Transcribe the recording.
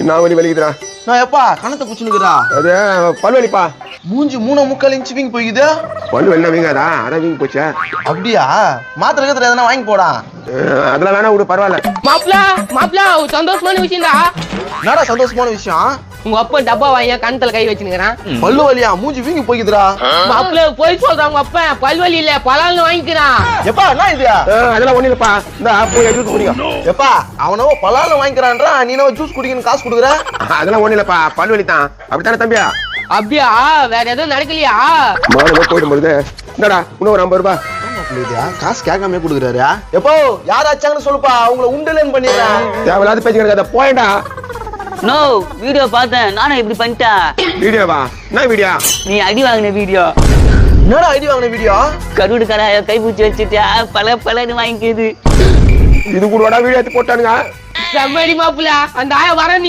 நான் வலி வலிக்குதுடா நான் எப்பா கணத்தை குச்சுனுக்குறா அது பல் வலிப்பா மூஞ்சி மூணு முக்கால் இன்ச்சு வீங்கி போய்க்குது. பல் வலினா வீங்காதா? அதான் வீங்கி போச்சா? அப்படியா? மாத்திரை கத்திர எதனா வாங்கி போடா. அஹ், அதெல்லாம் வேணா விடு பரவாயில்ல. மாப்பிள மாப்பிள சந்தோஷமான விஷயம்டா. என்னடா சந்தோஷமான விஷயம்? உங்க அப்பா டப்பா வாங்கி கணத்துல கை வச்சுனுக்கிறான். பல்லு வலியா மூஞ்சி வீங்கி போய்க்குதுடா. மாப்பிள போய் சொல்றான் உங்க அப்பா பல்வலி இல்ல பலால்னு வாங்கிக்கிறான். எப்பா என்ன இது? அதெல்லாம் ஒண்ணு இல்லப்பா. இந்த போய் ஜூஸ் குடிங்க. எப்பா அவனோ பலால வாங்கிக்கிறான்றா நீ என்ன ஜூஸ் குடிக்கணும் காசு கொடுக்குற? அதெல்லாம் ஒண்ணு இல்லப்பா. பல் வலி தான். அப்படித்தானே தம்பியா? அப்படியா? வேற எதுவும் நடக்கலையா? மாடு போயிடும் பொழுது என்னடா இன்னும் ஒரு ஐம்பது ரூபாய். காசு கேட்காம கொடுக்குறாரு? எப்போ யாராச்சாங்கன்னு சொல்லுப்பா. உங்களை உண்டலன்னு பண்ணிடுறேன். தேவையில்லாத பேச்சு கிடக்காத போயடா நோ வீடியோ பார்த்தேன். நானும் இப்படி பண்ணிட்டேன். வீடியோவா? என்ன வீடியோ? நீ அடி வாங்கின வீடியோ. என்னடா ஐடி வாங்கின வீடியோ? கருடு கடாய கைப்பூச்சி வச்சுட்டா பல பலன்னு வாங்கிக்குது. இது கூட வீடியோ எடுத்து போட்டானுங்க? செம்மடி மாப்பிள அந்த ஆய வர